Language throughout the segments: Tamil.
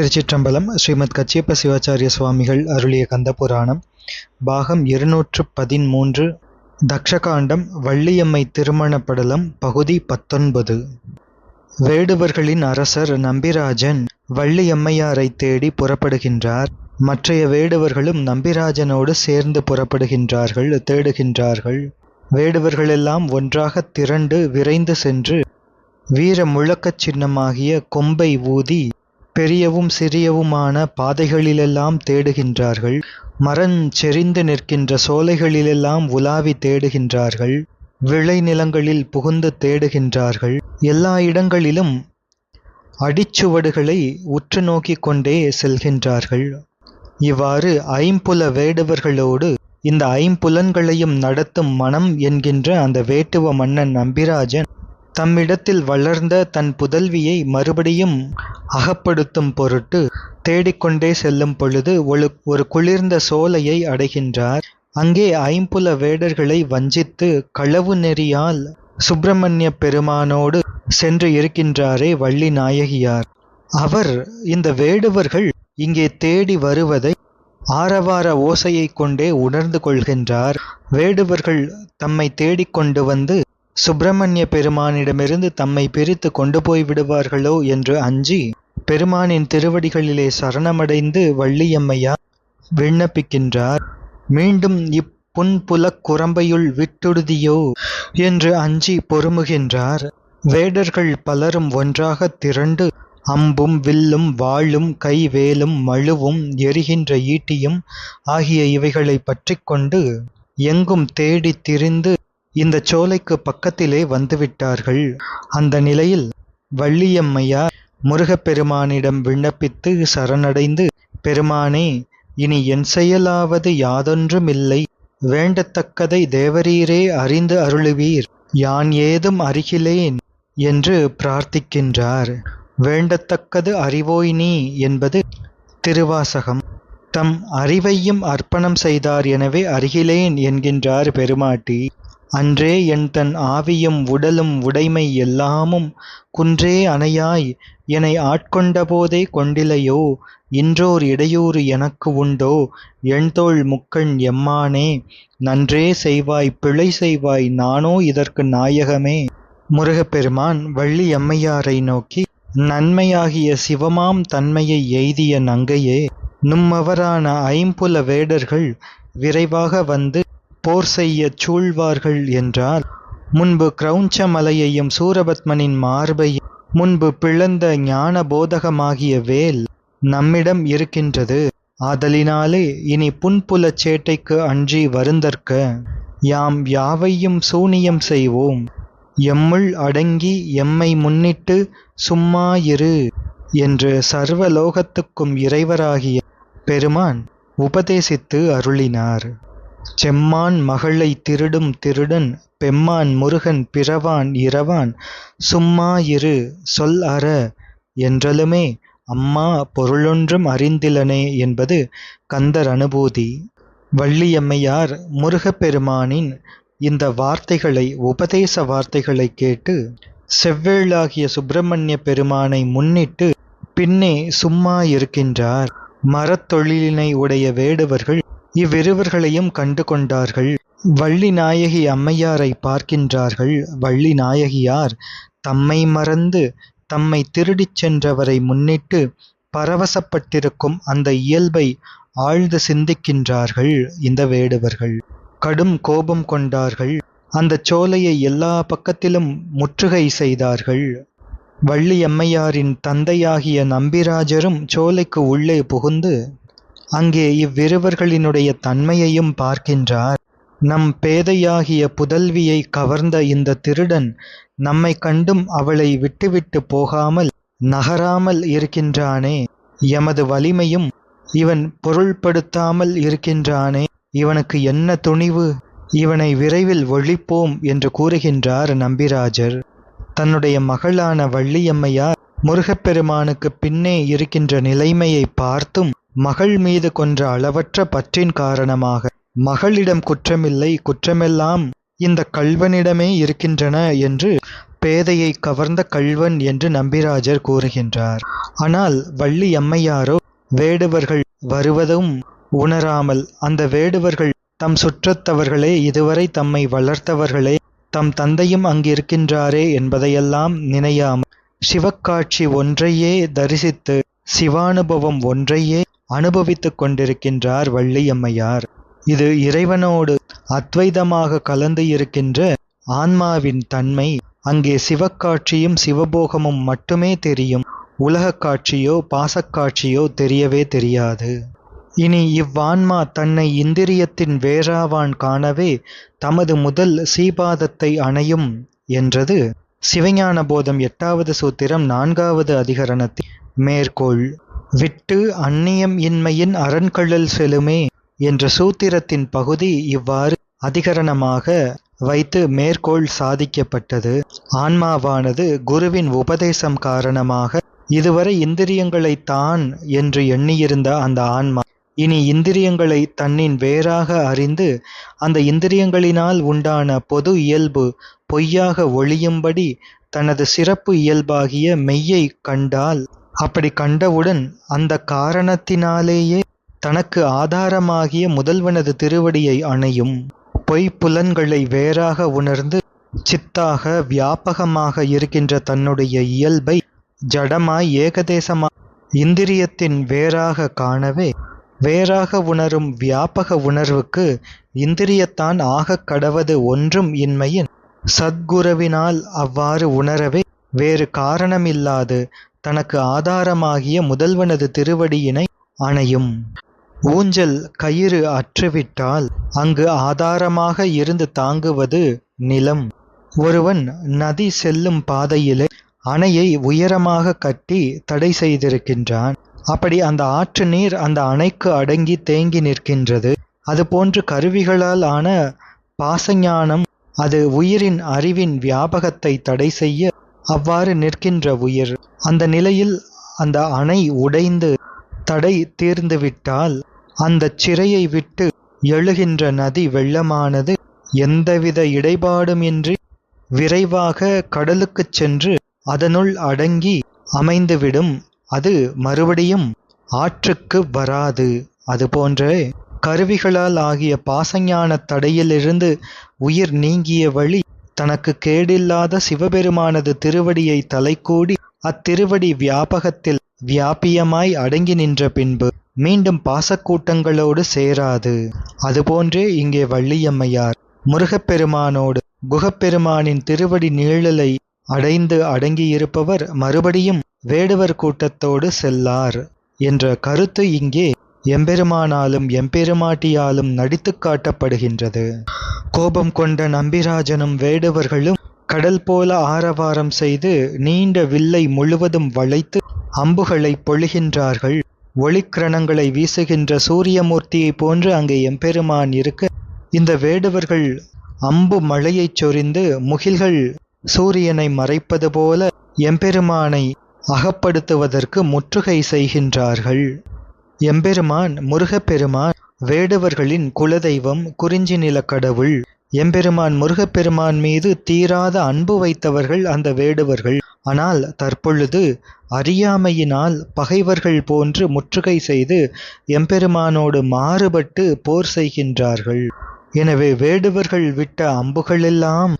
திருச்சிற்றம்பலம் ஸ்ரீமத் கச்சியப்ப சிவாச்சாரிய சுவாமிகள் அருளிய கந்த புராணம் பாகம் இருநூற்று பதிமூன்று தக்ஷகாண்டம் வள்ளியம்மை திருமணப்படலம் பகுதி பத்தொன்பது. வேடுவர்களின் அரசர் நம்பிராஜன் வள்ளியம்மையாரை தேடி புறப்படுகின்றார். மற்றைய வேடுவர்களும் நம்பிராஜனோடு சேர்ந்து புறப்படுகின்றார்கள் தேடுகின்றார்கள். வேடுவர்களெல்லாம் ஒன்றாகத் திரண்டு விரைந்து சென்று வீர முழக்கச் சின்னமாகிய கொம்பை ஊதி பெரியவும் சிறியவுமான பாதைகளிலெல்லாம் தேடுகின்றார்கள். மரஞ்செறிந்து நிற்கின்ற சோலைகளிலெல்லாம் உலாவி தேடுகின்றார்கள். விளைநிலங்களில் புகுந்து தேடுகின்றார்கள். எல்லா இடங்களிலும் அடிச்சுவடுகளை உற்று நோக்கிக் கொண்டே செல்கின்றார்கள். இவ்வாறு ஐம்புல வேடுவர்களோடு இந்த ஐம்புலன்களையும் நடத்தும் மனம் என்கின்ற அந்த வேட்டுவ மன்னன் நம்பிராஜன் தம்மிடத்தில் வளர்ந்த தன் புதல்வியை மறுபடியும் அகப்படுத்தும் பொருட்டு தேடிக்கொண்டே செல்லும் பொழுது ஒரு ஒரு குளிர்ந்த சோலையை அடைகின்றார். அங்கே ஐம்புல வேடர்களை வஞ்சித்து களவு நெறியால் சுப்பிரமணிய பெருமானோடு சென்று இருக்கின்றாரே வள்ளி நாயகியார். அவர் இந்த வேடுவர்கள் இங்கே தேடி வருவதை ஆரவார ஓசையை கொண்டே உணர்ந்து கொள்கின்றார். வேடுவர்கள் தம்மை தேடிக்கொண்டு வந்து சுப்பிரமணிய பெருமானிடமிருந்து தம்மை பிரித்து கொண்டு போய் விடுவார்களோ என்று அஞ்சி பெருமானின் திருவடிகளிலே சரணமடைந்து வள்ளியம்மையார் விண்ணப்பிக்கின்றார். மீண்டும் இப்புன்புலக் குரம்பையுள் விட்டுடுதியோ என்று அஞ்சி பொறுமுகின்றார். வேடர்கள் பலரும் ஒன்றாகத் திரண்டு அம்பும் வில்லும் வாளும் கைவேலும் மழுவும் எரிகின்ற ஈட்டியும் ஆகிய இவைகளை பற்றி கொண்டு எங்கும் தேடித் திரிந்து இந்த சோலைக்கு பக்கத்திலே வந்துவிட்டார்கள். அந்த நிலையில் வள்ளியம்மையார் முருகப்பெருமானிடம் விண்ணப்பித்து சரணடைந்து பெருமானே இனி என் செயலாவது யாதொன்றுமில்லை. வேண்டத்தக்கதை தேவரீரே அறிந்து அருளுவீர். யான் ஏதும் அறிகிலேன் என்று பிரார்த்திக்கின்றார். வேண்டத்தக்கது அறிவோய் நீ என்பது திருவாசகம். தம் அறிவையும் அர்ப்பணம் செய்தார் எனவே அறிகிலேன் என்கின்றார் பெருமாட்டி. அன்றே என் தன் ஆவியும் உடலும் உடைமை எல்லாமும் குன்றே அணையாய் என்னை ஆட்கொண்டபோதே கொண்டிலையோ? இன்றோர் இடையூறு எனக்கு உண்டோ? எண்தோள் முக்கண் எம்மானே நன்றே செய்வாய் பிழை செய்வாய் நானோ இதற்கு நாயகமே. முருகப்பெருமான் வள்ளி எம்மையாரை நோக்கி நன்மையாகிய சிவமாம் தன்மையை எய்திய நங்கையே நும்மவரான ஐம்புல வேடர்கள் விரைவாக வந்து போர் செய்யச் சூழ்வார்கள் என்றால் முன்பு கிரௌஞ்ச மலையையும் சூரபத்மனின் மார்பையும் முன்பு பிளந்த ஞான போதகமாகிய வேல் நம்மிடம் இருக்கின்றது. ஆதலினாலே இனி புன்புலச் சேட்டைக்கு அன்றி வருந்தற்க யாம் யாவையும் சூனியம் செய்வோம். எம்முள் அடங்கி எம்மை முன்னிட்டு சும்மாயிரு என்று சர்வலோகத்துக்கும் இறைவராகிய பெருமான் உபதேசித்து அருளினார். செம்மான் மகளை திருடும் திருடன் பெம்மான் முருகன் பிறவான் இரவான் சும்மா இரு சொல் அற என்றலுமே அம்மா பொருளொன்றும் அறிந்திலனே என்பது கந்தர் அனுபூதி. வள்ளியம்மையார் முருகப்பெருமானின் இந்த வார்த்தைகளை உபதேச வார்த்தைகளை கேட்டு செவ்வேளாகிய சுப்பிரமணிய பெருமானை முன்னிட்டு பின்னே சும்மா இருக்கின்றார். மரத்தொழிலினை உடைய வேடுவர்கள் இவ்விருவர்களையும் கண்டு கொண்டார்கள் வள்ளி நாயகி அம்மையாரை பார்க்கின்றார்கள். வள்ளி நாயகியார் தம்மை மறந்து தம்மை திருடிச் சென்றவரை முன்னிட்டு பரவசப்பட்டிருக்கும் அந்த இயல்பை ஆழ்ந்து சிந்திக்கின்றார்கள் இந்த வேடுவர்கள். கடும் கோபம் கொண்டார்கள். அந்த சோலையை எல்லா பக்கத்திலும் முற்றுகை செய்தார்கள். வள்ளியம்மையாரின் தந்தையாகிய நம்பிராஜரும் சோலைக்கு உள்ளே புகுந்து அங்கே இவ்விருவர்களினுடைய தன்மையையும் பார்க்கின்றார். நம் பேதையாகிய புதல்வியை கவர்ந்த இந்த திருடன் நம்மை கண்டும் அவளை விட்டுவிட்டு போகாமல் நகராமல் இருக்கின்றானே. எமது வலிமையும் இவன் பொருள்படுத்தாமல் இருக்கின்றானே. இவனுக்கு என்ன துணிவு? இவனை விரைவில் ஒழிப்போம் என்று கூறுகின்றார் நம்பிராஜர். தன்னுடைய மகளான வள்ளியம்மையார் முருகப்பெருமானுக்கு பின்னே இருக்கின்ற நிலைமையை பார்த்தும் மகள் மீது கொன்ற அளவற்ற பற்றின் காரணமாக மகளிடம் குற்றமில்லை குற்றமெல்லாம் இந்த கள்வனிடமே இருக்கின்றன என்று பேதையை கவர்ந்த கள்வன் என்று நம்பிராஜர் கூறுகின்றார். ஆனால் வள்ளி அம்மையாரோ வேடுவர்கள் வருவதும் உணராமல் அந்த வேடுவர்கள் தம் சுற்றத்தவர்களே இதுவரை தம்மை வளர்த்தவர்களே தம் தந்தையும் அங்கிருக்கின்றாரே என்பதையெல்லாம் நினையாமல் சிவக்காட்சி ஒன்றையே தரிசித்து சிவானுபவம் ஒன்றையே அனுபவித்துக் கொண்டிருக்கின்றார் வள்ளியம்மையார். இது இறைவனோடு அத்வைதமாக கலந்து இருக்கின்ற ஆன்மாவின் தன்மை. அங்கே சிவக்காட்சியும் சிவபோகமும் மட்டுமே தெரியும். உலகக் காட்சியோ பாசக்காட்சியோ தெரியவே தெரியாது. இனி இவ்வான்மா தன்னை இந்திரியத்தின் வேறாவான் காணவே தமது முதல் சீபாதத்தை அணையும் என்றது சிவஞான போதம் எட்டாவது சூத்திரம் நான்காவது அதிகரணத்தின் மேற்கோள். விட்டு அந்நியம் இன்மையின் அரண்கழல் செலுமே என்ற சூத்திரத்தின் பகுதி இவ்வாறு அதிகரணமாக வைத்து மேற்கோள் சாதிக்கப்பட்டது. ஆன்மாவானது குருவின் உபதேசம் காரணமாக இதுவரை இந்திரியங்களை தான் என்று எண்ணியிருந்த அந்த ஆன்மா. இனி இந்திரியங்களை தன்னின் வேறாக அறிந்து அந்த இந்திரியங்களினால் உண்டான பொது இயல்பு பொய்யாக ஒளியும்படி தனது சிறப்பு இயல்பாகிய மெய்யை கண்டால் அப்படி கண்டவுடன் அந்த காரணத்தினாலேயே தனக்கு ஆதாரமாகிய முதல்வனது திருவடியை அணையும். பொய்ப்புலன்களை வேறாக உணர்ந்து சித்தாக வியாபகமாக இருக்கின்ற தன்னுடைய இயல்பை ஜடமாய் ஏகதேசமாய் இந்திரியத்தின் வேறாக காணவே வேறாக உணரும் வியாபக உணர்வுக்கு இந்திரியத்தான் ஆகக் கடவது ஒன்றும் இன்மையின் சத்குருவினால் அவ்வாறு உணரவே வேறு காரணமில்லாது தனக்கு ஆதாரமாகிய முதல்வனது திருவடியினை அணையும். ஊஞ்சல் கயிறு அற்றுவிட்டால் அங்கு ஆதாரமாக இருந்து தாங்குவது நிலம். ஒருவன் நதி செல்லும் பாதையிலே அணையை உயரமாக கட்டி தடை செய்திருக்கின்றான். அப்படி அந்த ஆற்று நீர் அந்த அணைக்கு அடங்கி தேங்கி நிற்கின்றது. அதுபோன்று கருவிகளால் ஆன பாசஞானம் அது உயிரின் அறிவின் வியாபகத்தை தடை செய்ய அவ்வாறு நிற்கின்ற உயிர். அந்த நிலையில் அந்த அணை உடைந்து தடை தீர்ந்துவிட்டால் அந்த சிறையை விட்டு எழுகின்ற நதி வெள்ளமானது எந்தவித இடைபாடுமின்றி விரைவாக கடலுக்குச் சென்று அதனுள் அடங்கி அமைந்துவிடும். அது மறுபடியும் ஆற்றுக்கு வராது. அதுபோன்றே கருவிகளால் ஆகிய பாசஞான தடையிலிருந்து உயிர் நீங்கிய வழி தனக்கு கேடில்லாத சிவபெருமானது திருவடியை தலைக்கூடி அத்திருவடி வியாபகத்தில் வியாபியமாய் அடங்கி நின்ற பின்பு மீண்டும் பாசக்கூட்டங்களோடு சேராது. அதுபோன்றே இங்கே வள்ளியம்மையார் முருகப்பெருமானோடு குகப்பெருமானின் திருவடி நீழலை அடைந்து அடங்கியிருப்பவர் மறுபடியும் வேடுவர் கூட்டத்தோடு செல்லார் என்ற கருத்து இங்கே எம்பெருமானாலும் எம்பெருமாட்டியாலும் நடித்துக் காட்டப்படுகின்றது. கோபம் கொண்ட நம்பிராஜனும் வேடுவர்களும் கடல் போல ஆரவாரம் செய்து நீண்ட வில்லை முழுவதும் வளைத்து அம்புகளை பொழிகின்றார்கள். ஒளிக்கிரணங்களை வீசுகின்ற சூரியமூர்த்தியைப் போன்று அங்கே எம்பெருமான் இருக்க இந்த வேடுவர்கள் அம்பு மழையைச் சொரிந்து முகில்கள் சூரியனை மறைப்பது போல எம்பெருமானை அகப்படுத்துவதற்கு முற்றுகை செய்கின்றார்கள். எம்பெருமான் முருகப்பெருமான் வேடுவர்களின் குலதெய்வம் குறிஞ்சி நிலக்கடவுள் எம்பெருமான் முருகப்பெருமான் மீது தீராத அன்பு வைத்தவர்கள் அந்த வேடுவர்கள். ஆனால் தற்பொழுது அறியாமையினால் பகைவர்கள் போன்று முற்றுகை செய்து எம்பெருமானோடு மாறுபட்டு போர் செய்கின்றார்கள். எனவே வேடுவர்கள் விட்ட அம்புகளெல்லாம்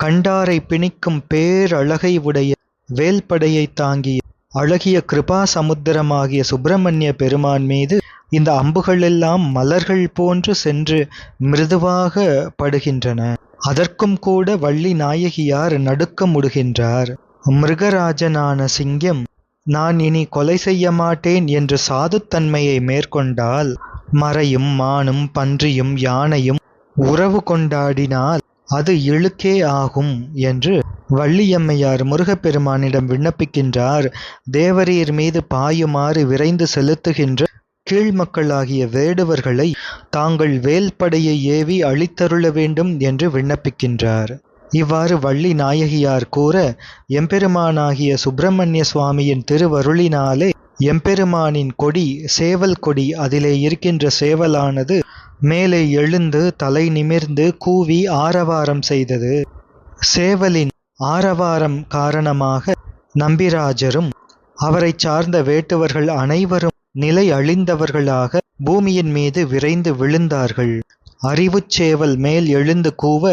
கண்டாரை பிணிக்கும் பேரழகை உடைய வேல்படையை தாங்கிய அழகிய கிருபா சமுத்திரமாகிய சுப்பிரமணிய பெருமான் மீது இந்த அம்புகளெல்லாம் மலர்கள் போன்று சென்று மிருதுவாக படுகின்றன. அதற்கும் கூட வள்ளி நாயகியார் நடுக்க முடுகின்றார். மிருகராஜனான சிங்கம் நான் இனி கொலை செய்ய மாட்டேன் என்று சாதுத்தன்மையை மேற்கொண்டால் மறையும் மானும் பன்றியும் யானையும் உறவு கொண்டாடினால் அது இழுக்கே ஆகும் என்று வள்ளியம்மையார் முருகப்பெருமானிடம் விண்ணப்பிக்கின்றார். தேவரீர் மீது பாயுமாறு விரைந்து செலுத்துகின்ற கீழ்மக்களாகிய வேடுவர்களை தாங்கள் வேல்படையை ஏவி அழித்தருள வேண்டும் என்று விண்ணப்பிக்கின்றார். இவ்வாறு வள்ளி நாயகியார் கூற எம்பெருமானாகிய சுப்பிரமணிய சுவாமியின் திருவருளினாலே எம்பெருமானின் கொடி சேவல் கொடி அதிலே இருக்கின்ற சேவலானது மேலே எழுந்து தலை நிமிர்ந்து கூவி ஆரவாரம் செய்தது. சேவலின் ஆரவாரம் காரணமாக நம்பிராஜரும் அவரைச் சார்ந்த வேட்டுவர்கள் அனைவரும் நிலை அழிந்தவர்களாக பூமியின் மீது விரைந்து விழுந்தார்கள். அறிவுச் சேவல் மேல் எழுந்து கூவ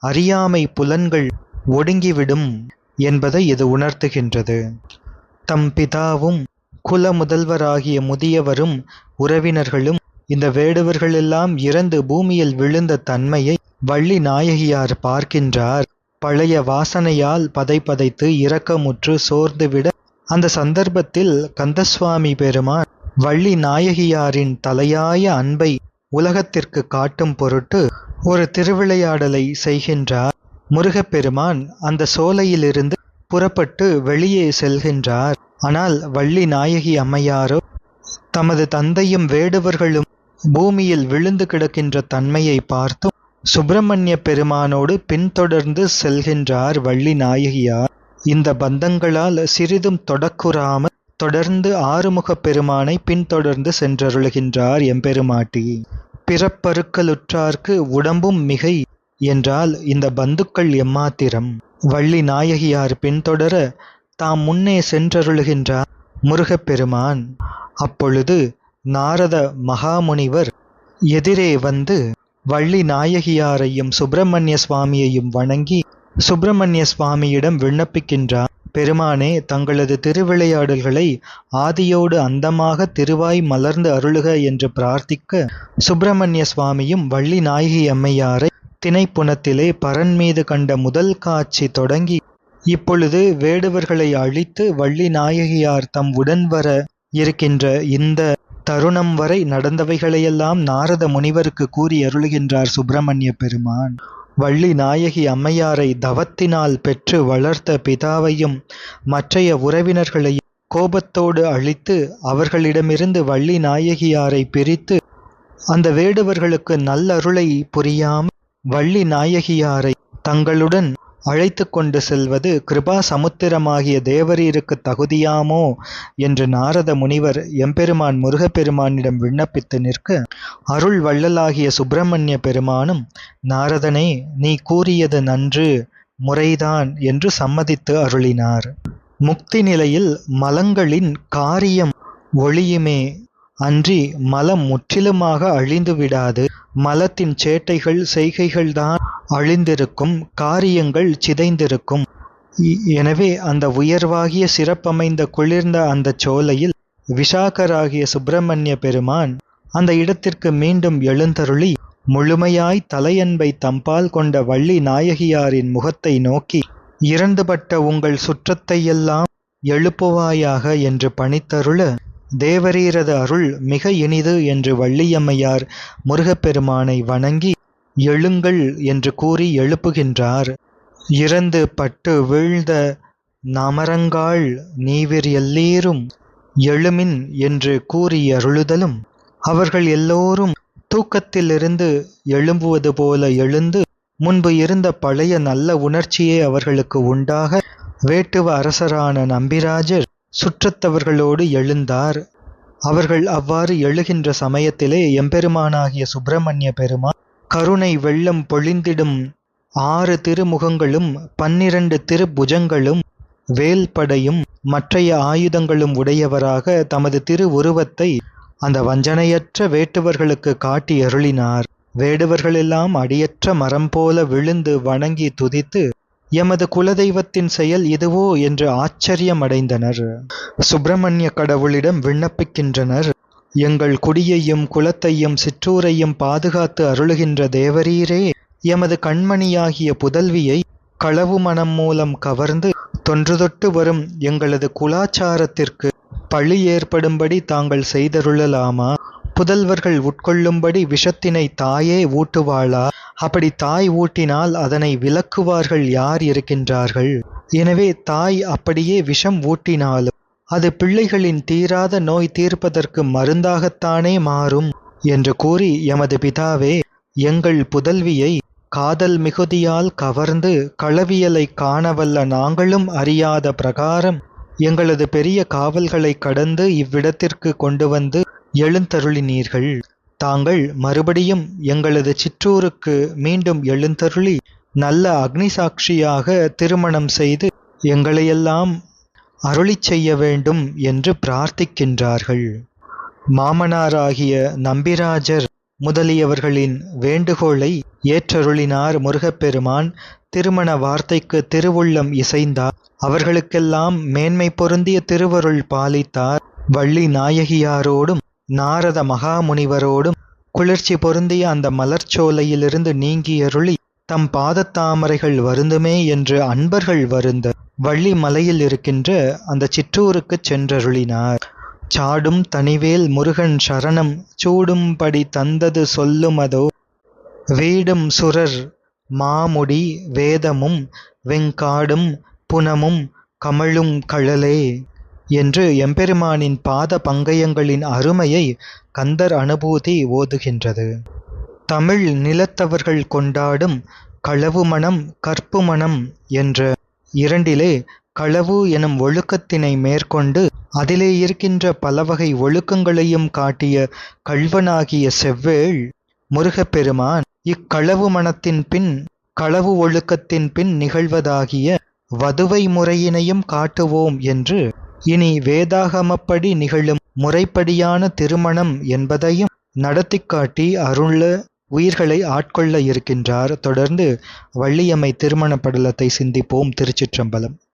அறியாமை புலன்கள் ஒடுங்கிவிடும் என்பதை இது உணர்த்துகின்றது. தம் பிதாவும் குல முதல்வராகிய முதியவரும் உறவினர்களும் இந்த வேடுவர்கள் எல்லாம் இறந்து பூமியில் விழுந்த தன்மையை வள்ளி நாயகியார் பார்க்கின்றார். பழைய வாசனையால் பதைப்பதைத்து இரக்கமுற்று சோர்ந்துவிட அந்த சந்தர்ப்பத்தில் கந்தசுவாமி பெருமான் வள்ளி நாயகியாரின் தலையாய அன்பை உலகத்திற்கு காட்டும் பொருட்டு ஒரு திருவிளையாடலை செய்கின்றார். முருகப்பெருமான் அந்த சோலையிலிருந்து புறப்பட்டு வெளியே செல்கின்றார். ஆனால் வள்ளி நாயகி அம்மையாரோ தமது தந்தையும் வேடுவர்களும் பூமியில் விழுந்து கிடக்கின்ற தன்மையை பார்த்தும் சுப்பிரமணிய பெருமானோடு பின்தொடர்ந்து செல்கின்றார் வள்ளி நாயகியார். இந்த பந்தங்களால் சிறிதும் தொடக்குறாமல் தொடர்ந்து ஆறுமுகப் பெருமானை பின்தொடர்ந்து சென்றருளுகின்றார் எம்பெருமாட்டி. பிறப்பருக்கலுற்றார்க்கு உடம்பும் மிகை என்றால் இந்த பந்துக்கள் எம்மாத்திரம். வள்ளி நாயகியார் பின்தொடர தாம் முன்னே சென்றருளுகின்றார் முருகப்பெருமான் அப்பொழுது நாரத மகாமுனிவர் எதிரே வந்து வள்ளி நாயகியாரையும் சுப்பிரமணிய சுவாமியையும் வணங்கி சுப்பிரமணிய சுவாமியிடம் விண்ணப்பிக்கின்றார். பெருமானே தங்களது திருவிளையாடல்களை ஆதியோடு அந்தமாக திருவாய் மலர்ந்து அருளுக என்று பிரார்த்திக்க சுப்பிரமணிய சுவாமியும் வள்ளி நாயகி அம்மையாரை திணைப்புணத்திலே பரன் மீது கண்ட முதல் காட்சி தொடங்கி இப்பொழுது வேடுவர்களை அழித்து வள்ளி நாயகியார் தம் உடன் வர இருக்கின்ற இந்த தருணம் வரை நடந்தவைகளையெல்லாம் நாரத முனிவருக்கு கூறி அருளுகின்றார் சுப்பிரமணிய பெருமான். வள்ளி நாயகி அம்மையாரை தவத்தினால் பெற்று வளர்த்த பிதாவையும் மற்றைய உறவினர்களையும் கோபத்தோடு அழித்து அவர்களிடமிருந்து வள்ளி நாயகியாரை பிரித்து அந்த வேடுவர்களுக்கு நல்லருளை புரியாமல் வள்ளி நாயகியாரை தங்களுடன் அழைத்து கொண்டு செல்வது கிருபா சமுத்திரமாகிய தேவரீருக்கு தகுதியாமோ? என்று நாரத முனிவர் எம்பெருமான் முருகப்பெருமானிடம் விண்ணப்பித்து நிற்க அருள் வள்ளலாகிய சுப்பிரமணிய பெருமானும் நாரதனே நீ கூறியது நன்று முறைதான் என்று சம்மதித்து அருளினார். முக்தி நிலையில் மலங்களின் காரியம் ஒளியுமே அன்றி மலம் முற்றிலுமாக அழிந்து விடாது மலத்தின் சேட்டைகள் செய்கைகள்தான் அழிந்திருக்கும் காரியங்கள் சிதைந்திருக்கும். எனவே அந்த உயர்வாகிய சிறப்பமைந்த குளிர்ந்த அந்த சோலையில் விஷாகராகிய சுப்பிரமணிய பெருமான் அந்த இடத்திற்கு மீண்டும் எழுந்தருளி முழுமையாய் தலையன்பை தம்பால் கொண்ட வள்ளி நாயகியாரின் முகத்தை நோக்கி இறந்துபட்ட உங்கள் சுற்றத்தையெல்லாம் எழுப்புவாயாக என்று பணித்தருள தேவரீரது அருள் மிக இனிது என்று வள்ளியம்மையார் முருகப்பெருமானை வணங்கி எழுங்கள் என்று கூறி எழுப்புகின்றார். இறந்து பட்டு வீழ்ந்த நமரங்காள் நீவிர் எல்லீரும் எழுமின் என்று கூறி அருளுதலும் அவர்கள் எல்லோரும் தூக்கத்திலிருந்து எழும்புவது போல எழுந்து முன்பு இருந்த பழைய நல்ல உணர்ச்சியே அவர்களுக்கு உண்டாக வேட்டுவ அரசரான நம்பிராஜர் சுற்றத்தவர்களோடு எழுந்தார். அவர்கள் அவ்வாறு எழுகின்ற சமயத்திலே எம்பெருமானாகிய சுப்பிரமணிய பெருமான் கருணை வெள்ளம் பொழிந்திடும் ஆறு திருமுகங்களும் பன்னிரண்டு திருபுஜங்களும் வேல்படையும் மற்றைய ஆயுதங்களும் உடையவராக தமது திரு உருவத்தை அந்த வஞ்சனையற்ற வேட்டுவர்களுக்கு காட்டி அருளினார். வேடுவர்களெல்லாம் அடியற்ற மரம் போல விழுந்து வணங்கி துதித்து எமது குலதெய்வத்தின் செயல் இதுவோ? என்று ஆச்சரியமடைந்தனர். சுப்பிரமணிய கடவுளிடம் விண்ணப்பிக்கின்றனர். எங்கள் குடியையும் குலத்தையும் சிற்றூரையும் பாதுகாத்து அருளுகின்ற தேவரீரே எமது கண்மணியாகிய புதல்வியை களவு மனம் மூலம் கவர்ந்து தொன்றுதொட்டு வரும் எங்களது குலாச்சாரத்திற்கு பழி ஏற்படும்படி தாங்கள் செய்தருளலாமா? புதல்வர்கள் உட்கொள்ளும்படி விஷத்தினை தாயே ஊட்டுவாளா? அப்படி தாய் ஊட்டினால் அதனை விலக்குவார்கள் யார் இருக்கின்றார்கள்? எனவே தாய் அப்படியே விஷம் ஊட்டினாலும் அது பிள்ளைகளின் தீராத நோய் தீர்ப்பதற்கு மருந்தாகத்தானே மாறும் என்று கூறி எமது பிதாவே எங்கள் புதல்வியை காதல் மிகுதியால் கவர்ந்து களவியலை காணவல்ல நாங்களும் அறியாத பிரகாரம் எங்களது பெரிய காவல்களை கடந்து இவ்விடத்திற்கு கொண்டு வந்து எழுந்தருளினீர்கள். தாங்கள் மறுபடியும் எங்களது சிற்றூருக்கு மீண்டும் எழுந்தருளி நல்ல அக்னி சாட்சியாக திருமணம் செய்து எங்களையெல்லாம் அருளிச் செய்ய வேண்டும் என்று பிரார்த்திக்கின்றார்கள். மாமனாராகிய நம்பிராஜர் முதலியவர்களின் வேண்டுகோளை ஏற்றருளினார் முருகப்பெருமான். திருமண வார்த்தைக்கு திருவுள்ளம் இசைந்தார். அவர்களுக்கெல்லாம் மேன்மை பொருந்திய திருவருள் பாலித்தார். வள்ளி நாயகியாரோடும் நாரத மகாமுனிவரோடும் குளிர்ச்சி பொருந்திய அந்த மலர்ச்சோலையிலிருந்து நீங்கியருளி தம் பாதத்தாமரைகள் வருந்துமே என்று அன்பர்கள் வருந்த வள்ளி மலையில் இருக்கின்ற அந்த சிற்றூருக்குச் சென்றருளினார். சாடும் தனிவேல் முருகன் சரணம் சூடும்படி தந்தது சொல்லுமதோ வீடும் சுரர் மாமுடி வேதமும் வெங்காடும் புனமும் கமழும் கழலே என்று எம்பெருமானின் பாத பங்கயங்களின் அருமையை கந்தர் அனுபூதி ஓதுகின்றது. தமிழ் நிலத்தவர்கள் கொண்டாடும் களவு மணம் கற்பு மணம் என்ற இரண்டிலே களவு எனும் ஒழுக்கத்தினை மேற்கொண்டு அதிலே இருக்கின்ற பலவகை ஒழுக்கங்களையும் காட்டிய கள்வனாகிய செவ்வேள் முருகப்பெருமான் இக்களவு மணத்தின் பின் களவு ஒழுக்கத்தின் பின் நிகழ்வதாகிய வதுவை முறையினையும் காட்டுவோம் என்று இனி வேதாகமப்படி நிகழும் முறைப்படியான திருமணம் என்பதையும் நடத்தி காட்டி அருள உயிர்களை ஆட்கொள்ள இருக்கின்றார். தொடர்ந்து வள்ளியம்மை திருமண படலத்தை சிந்திப்போம் திருச்சிற்றம்பலம்.